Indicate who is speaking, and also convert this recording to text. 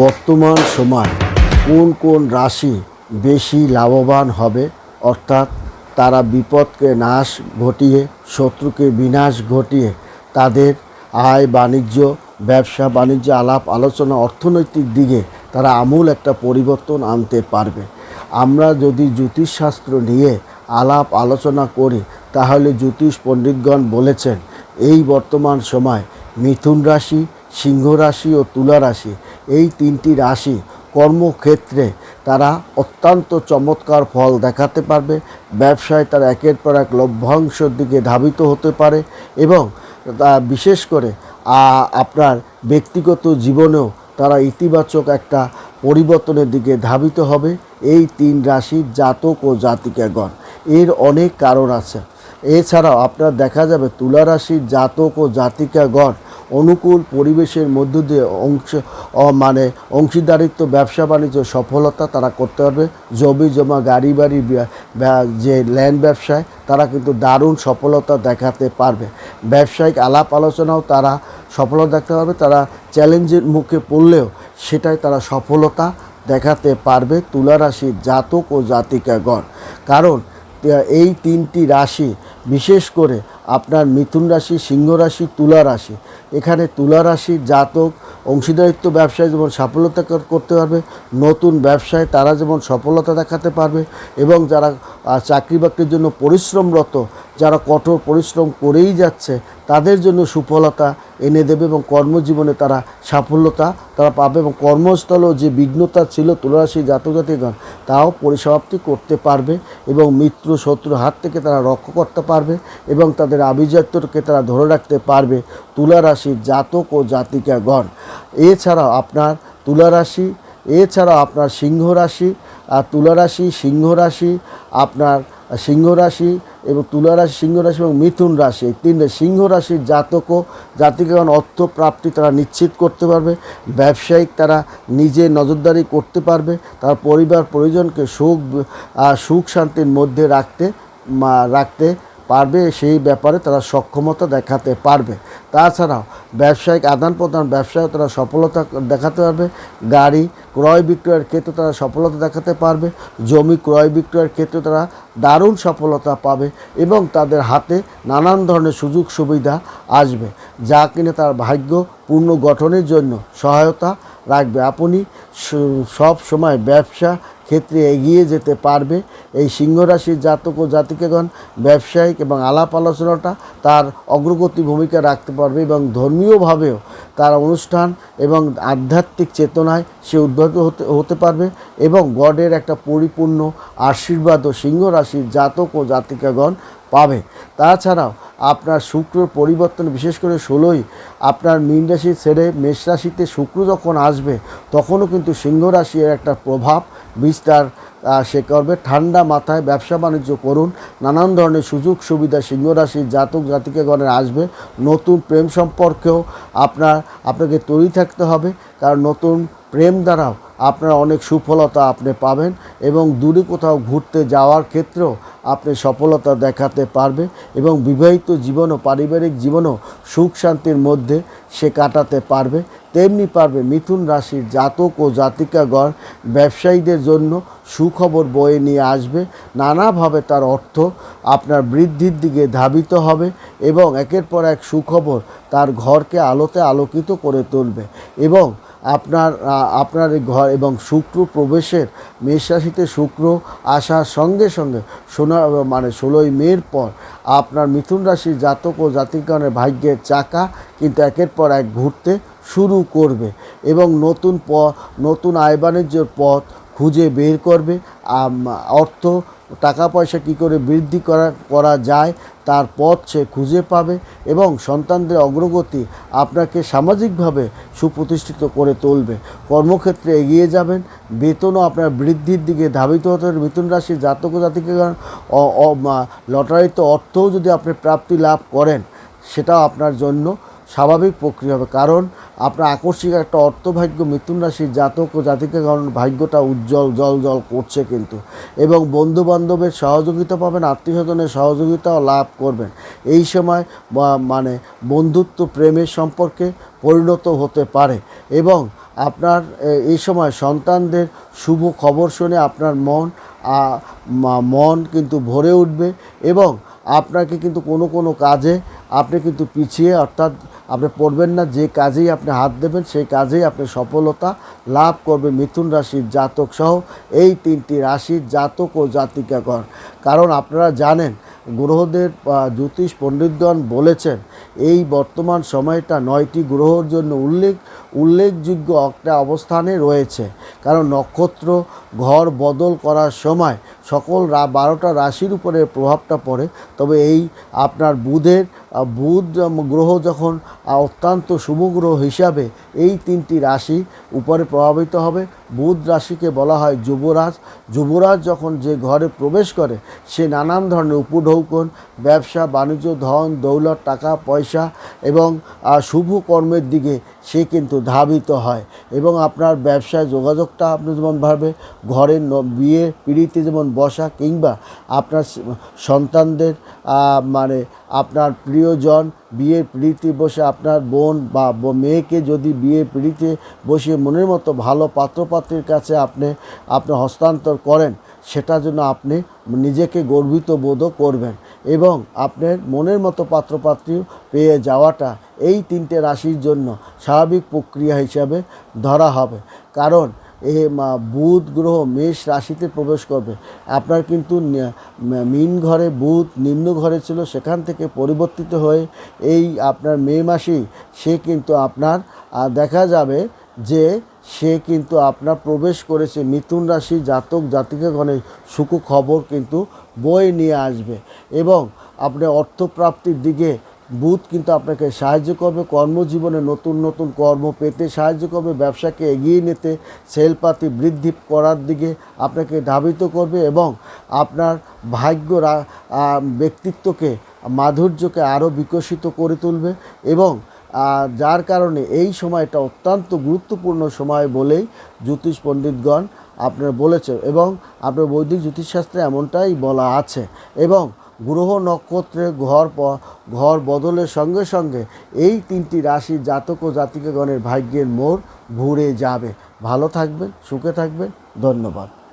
Speaker 1: বর্তমান সময় কোন কোন রাশি বেশি লাভবান হবে? অর্থাৎ তারা বিপদকে নাশ ঘটিয়ে, শত্রুকে বিনাশ ঘটিয়ে তাদের আয়, বাণিজ্য, ব্যবসা, বাণিজ্য, আলাপ, আলোচনা, অর্থনৈতিক দিকে তারা আমূল একটা পরিবর্তন আনতে পারবে। আমরা যদি জ্যোতিষশাস্ত্র নিয়ে আলাপ আলোচনা করি, তাহলে জ্যোতিষ পণ্ডিতগণ বলেছেন, এই বর্তমান সময় মিথুন রাশি, সিংহ রাশি ও তুলা রাশি এই তিনটি রাশি কর্মক্ষেত্রে তারা অত্যন্ত চমৎকার ফল দেখাতে পারবে। ব্যবসায় তারা একের পর এক লভ্যাংশের দিকে ধাবিত হতে পারে এবং বিশেষ করে আপনার ব্যক্তিগত জীবনেও তারা ইতিবাচক একটা পরিবর্তনের দিকে ধাবিত হবে এই তিন রাশির জাতক ও জাতিকাগণ। এর অনেক কারণ আছে। এছাড়াও আপনার দেখা যাবে তুলা রাশির জাতক ও জাতিকাগণ অনুকূল পরিবেশের মধ্য দিয়ে অংশ মানে অংশীদারিত্ব, ব্যবসা বাণিজ্য, সফলতা তারা করতে পারবে। জমি জমা, গাড়ি বাড়ি যে ল্যান্ড ব্যবসায়, তারা কিন্তু দারুণ সফলতা দেখাতে পারবে। ব্যবসায়িক আলাপ আলোচনাও তারা সফলতা দেখতে পারবে। তারা চ্যালেঞ্জের মুখে পড়লেও সেটাই তারা সফলতা দেখাতে পারবে তুলা রাশির জাতক ও জাতিকাগণ। কারণ এই তিনটি রাশি, বিশেষ করে আপনার মিথুন রাশি, সিংহ রাশি, তুলা রাশি এখানে তুলা রাশির জাতক, অংশীদারিত্ব ব্যবসায় যেমন সাফল্যতা করতে পারবে, নতুন ব্যবসায় তারা যেমন সফলতা দেখাতে পারবে এবং যারা চাকরি বাকরির জন্য পরিশ্রমরত, যারা কঠোর পরিশ্রম করেই যাচ্ছে, তাদের জন্য সুফলতা এনে দেবে এবং কর্মজীবনে তারা সাফল্যতা তারা পাবে এবং কর্মস্থলেও যে বিঘ্নতা ছিল তুলারাশি জাতজাতিগণ, তাও পরিসমাপ্তি করতে পারবে এবং মিত্র শত্রুর হাত থেকে তারা রক্ষা করতে পারবে এবং তাদের আভিজাত্যকে তারা ধরে রাখতে পারবে তুলা রাশির জাতক ও জাতিকাগণ। এছাড়াও আপনার তুলা রাশি এছাড়াও আপনার সিংহ রাশি আর তুলা রাশি সিংহ রাশি আপনার সিংহ রাশি এবং তুলা রাশি, সিংহ রাশি এবং মিথুন রাশি, এই তিনটে সিংহ রাশির জাতক ও অর্থ প্রাপ্তি তারা নিশ্চিত করতে পারবে, ব্যবসায়িক তারা নিজে নজরদারি করতে পারবে, তার পরিবার পরিজনকে সুখ সুখ শান্তির মধ্যে রাখতে রাখতে পারবে, সেই ব্যাপারে তারা সক্ষমতা দেখাতে পারবে। তাছাড়াও ব্যবসায়িক আদান প্রদান ব্যবসায় তারা সফলতা দেখাতে পারবে। গাড়ি ক্রয় বিক্রয়ের ক্ষেত্রে তারা সফলতা দেখাতে পারবে। জমি ক্রয় বিক্রয়ের ক্ষেত্রে তারা দারুণ সফলতা পাবে এবং তাদের হাতে নানান ধরনের সুযোগ সুবিধা আসবে, যা কিনে তার ভাগ্য পূর্ণ গঠনের জন্য সহায়তা রাখবে। আপনি সব সময় ব্যবসা ক্ষেত্রে এগিয়ে যেতে পারবে। এই সিংহ রাশির জাতক ও জাতিকাগণ ব্যবসায়িক এবং আলাপ আলোচনাটা তার অগ্রগতি ভূমিকা রাখতে পারবে এবং ধর্মীয়ভাবেও তার অনুষ্ঠান এবং আধ্যাত্মিক চেতনায় সে উদ্বুদ্ধ হতে হতে পারবে এবং গডের একটা পরিপূর্ণ আশীর্বাদও সিংহ রাশির জাতক ও জাতিকাগণ পাবে। তাছাড়াও আপনার শুক্রর পরিবর্তন, বিশেষ করে ষোলোই, আপনার মীন রাশি ছেড়ে মেষ রাশিতে শুক্র যখন আসবে, তখনও কিন্তু সিংহ রাশির একটা প্রভাব বিস্তার সে করবে। ঠান্ডা মাথায় ব্যবসা বাণিজ্য করুন, নানান ধরনের সুযোগ সুবিধা সিংহ রাশির জাতক জাতিকাগণের আসবে। নতুন প্রেম সম্পর্কেও আপনার, আপনাকে তৈরি থাকতে হবে, কারণ নতুন প্রেম দ্বারাও আপনার অনেক সুফলতা আপনি পাবেন এবং দূরে কোথাও ঘুরতে যাওয়ার ক্ষেত্রেও আপনি সফলতা দেখাতে পারবে এবং বিবাহিত জীবন ও পারিবারিক জীবনও সুখ শান্তির মধ্যে সে কাটাতে পারবে। তেমনি পারবে মিথুন রাশির জাতক ও জাতিকাগণ ব্যবসায়ীদের জন্য সুখবর বয়ে নিয়ে আসবে। নানাভাবে তার অর্থ আপনার বৃদ্ধির দিকে ধাবিত হবে এবং একের পর এক সুখবর তার ঘরকে আলোতে আলোকিত করে তুলবে এবং আপনার আপনার ঘর এবং শুক্র প্রবেশের মেষ রাশিতে শুক্র আসার সঙ্গে সঙ্গে সোনা মানে ষোলোই মের পর আপনার মিথুন রাশির জাতক ও জাতিকগণের ভাগ্যের চাকা কিন্তু একের পর এক ঘুরতে শুরু করবে এবং নতুন প, নতুন আয় বাণিজ্যের পথ খুঁজে বের করবে। অর্থ টাকা পয়সা কী করে বৃদ্ধি করা করা যায়, তার পথ সে খুঁজে পাবে এবং সন্তানদের অগ্রগতি আপনাকে সামাজিকভাবে সুপ্রতিষ্ঠিত করে তুলবে। কর্মক্ষেত্রে এগিয়ে যাবেন, বেতনও আপনার বৃদ্ধির দিকে ধাবিত হতে হবে। মিথুন রাশির জাতক অ- অ- লটারিতে অর্থও যদি আপনি প্রাপ্তি লাভ করেন, সেটাও আপনার জন্য স্বাভাবিক প্রক্রিয়া হবে। কারণ আপনার আকস্মিক একটা অর্থভাগ্য, মিথুন রাশির জাতক ও জাতিকে কারণ ভাগ্যটা উজ্জ্বল, জল জল করছে কিন্তু। এবং বন্ধু বান্ধবের সহযোগিতা পাবেন আত্মীয় স্বজনের সহযোগিতাও লাভ করবেন। এই সময় মানে বন্ধুত্ব প্রেমের সম্পর্কে পরিণত হতে পারে। এবং আপনার এই সময় সন্তানদের শুভ খবর শুনে আপনার মন মন কিন্তু ভরে উঠবে। এবং আপনাকে কিন্তু কোনো কোনো কাজে আপনি কিন্তু পিছিয়ে, অর্থাৎ আপনি পড়বেন না, যে কাজেই আপনি হাত দেবেন, সেই কাজেই আপনি সফলতা লাভ করবে মিথুন রাশির জাতক সহ এই তিনটি রাশির জাতক ও জাতিকাগণ। কারণ আপনারা জানেন, গ্রহদের জ্যোতিষ পণ্ডিতগণ বলেছেন, এই বর্তমান সময়টা নয়টি গ্রহর জন্য উল্লেখ, উল্লেখযোগ্য একটা অবস্থানে রয়েছে। কারণ নক্ষত্র ঘর বদল করার সময় সকল বারোটা রাশির উপরে প্রভাবটা পড়ে। তবে এই আপনার বুধের বুধ গ্রহ যখন অত্যন্ত শুভ গ্রহ হিসাবে এই তিনটি রাশি উপরে প্রভাবিত হবে, বুধ রাশিকে বলা হয় যুবরাজ। যুবরাজ যখন যে ঘরে প্রবেশ করে, সে নানান ধরনের উপঢৌকন, ব্যবসা, বাণিজ্য, ধন, দৌলত, টাকা, পয়সা এবং শুভ কর্মের দিকে সে কিন্তু ধাবিত হয় এবং আপনার ব্যবসায় যোগাযোগটা আপনি যেমনভাবে ঘরের ন- বিয়ে, পিড়িতে যেমন বসা কিংবা আপনার সন্তানদের মানে আপনার প্রিয়জন বিয়ের পিড়িতে বসে আপনার বোন বা মেয়েকে যদি বিয়ের পিড়িতে বসে মনের মতো ভালো পাত্রপাত্রীর কাছে আপনি আপনি হস্তান্তর করেন, সেটার জন্য আপনি নিজেকে গর্বিত বোধও করবেন এবং আপনার মনের মতো পাত্রপাত্রী পেয়ে যাওয়াটা এই তিনটে রাশির জন্য স্বাভাবিক প্রক্রিয়া হিসাবে ধরা হবে। কারণ এ বুধ গ্রহ মেষ রাশিতে প্রবেশ করবে। আপনার কিন্তু মিন ঘরে বুধ নিম্ন ঘরে ছিল, সেখান থেকে পরিবর্তিত হয়ে এই আপনার মে মাসেই সে কিন্তু আপনার দেখা যাবে যে সে কিন্তু আপনার প্রবেশ করেছে মিথুন রাশি জাতক জাতিকাগণের সুখ খবর কিন্তু বয়ে নিয়ে আসবে এবং আপনার অর্থপ্রাপ্তির দিকে বুধ কিন্তু আপনাকে সাহায্য করবে, কর্মজীবনে নতুন নতুন কর্ম পেতে সাহায্য করবে, ব্যবসাকে এগিয়ে নিতে সেলপাতি বৃদ্ধি করার দিকে আপনাকে ধাবিত করবে এবং আপনার ভাগ্য ব্যক্তিত্বকে, মাধুর্যকে আরও বিকশিত করে তুলবে এবং যার কারণে এই সময়টা অত্যন্ত গুরুত্বপূর্ণ সময় বলেই জ্যোতিষ পণ্ডিতগণ আপনার বলেছে এবং আপনার বৈদিক জ্যোতিষশাস্ত্রে এমনটাই বলা আছে এবং গ্রহ নক্ষত্রে ঘর ঘর বদলের সঙ্গে সঙ্গে এই তিনটি রাশির জাতক ও জাতিকাগণের ভাগ্যের মোড় ঘুরে যাবে। ভালো থাকবেন, সুখে থাকবেন। ধন্যবাদ।